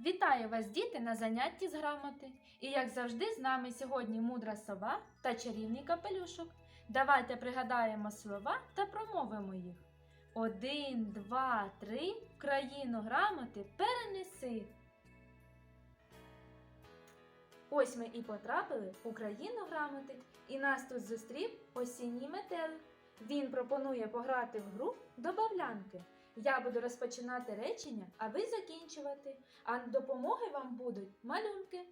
Вітаю вас, діти, на занятті з грамоти. І як завжди, з нами сьогодні мудра сова та чарівний капелюшок. Давайте пригадаємо слова та промовимо їх. Один, два, три. В країну грамоти перенеси. Ось ми і потрапили у країну грамоти, і нас тут зустрів осінній метелик. Він пропонує пограти в гру добавлянки. Я буду розпочинати речення, а ви закінчувати. А допомоги вам будуть малюнки.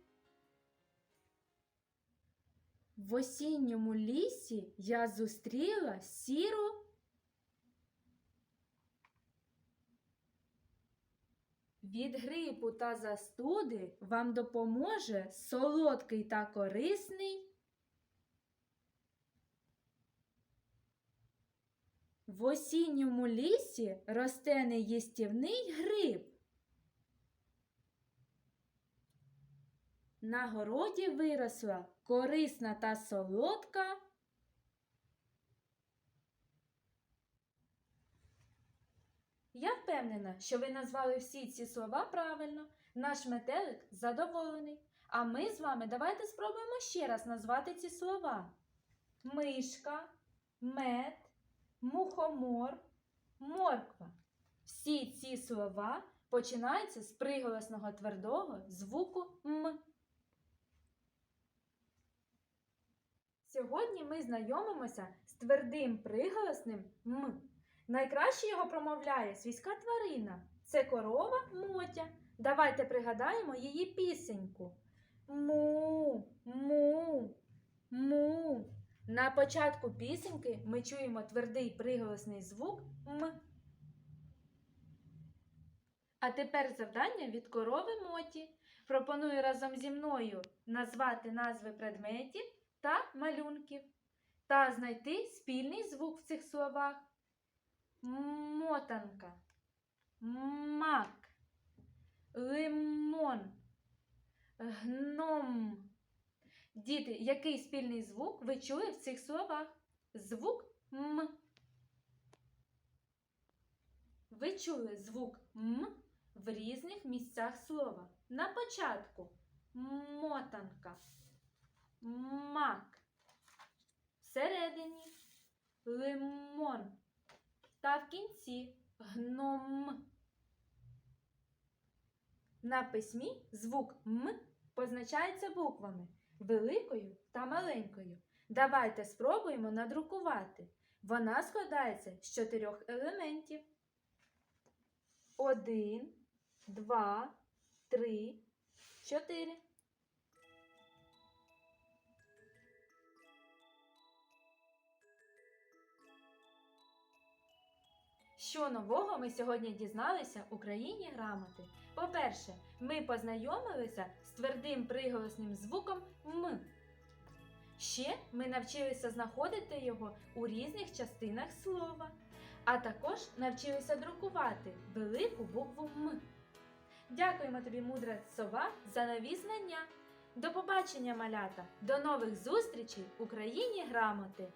В осінньому лісі я зустріла сіру. Від грипу та застуди вам допоможе солодкий та корисний. В осінньому лісі росте неїстівний гриб. На городі виросла корисна та солодка. Я впевнена, що ви назвали всі ці слова правильно. Наш метелик задоволений. А ми з вами давайте спробуємо ще раз назвати ці слова: мишка, мед, мухомор, морква. Всі ці слова починаються з приголосного твердого звуку М. Сьогодні ми знайомимося з твердим приголосним М. Найкраще його промовляє свійська тварина. Це корова Мотя. Давайте пригадаємо її пісеньку. Му, му, му. На початку пісеньки ми чуємо твердий приголосний звук М. А тепер завдання від корови Моті. Пропоную разом зі мною назвати назви предметів та малюнків та знайти спільний звук в цих словах. Мотанка, мак, лимон, гном. Діти, який спільний звук ви чули в цих словах? Звук М. Ви чули звук М в різних місцях слова. На початку мотанка, мак, всередині лимон та в кінці гном. На письмі звук М позначається буквами великою та маленькою. Давайте спробуємо надрукувати. Вона складається з чотирьох елементів. Один, два, три, чотири. Що нового ми сьогодні дізналися у країні грамоти? По-перше, ми познайомилися з твердим приголосним звуком М. Ще ми навчилися знаходити його у різних частинах слова, а також навчилися друкувати велику букву М. Дякуємо тобі, мудра сова, за нові знання. До побачення, малята! До нових зустрічей у країні грамоти!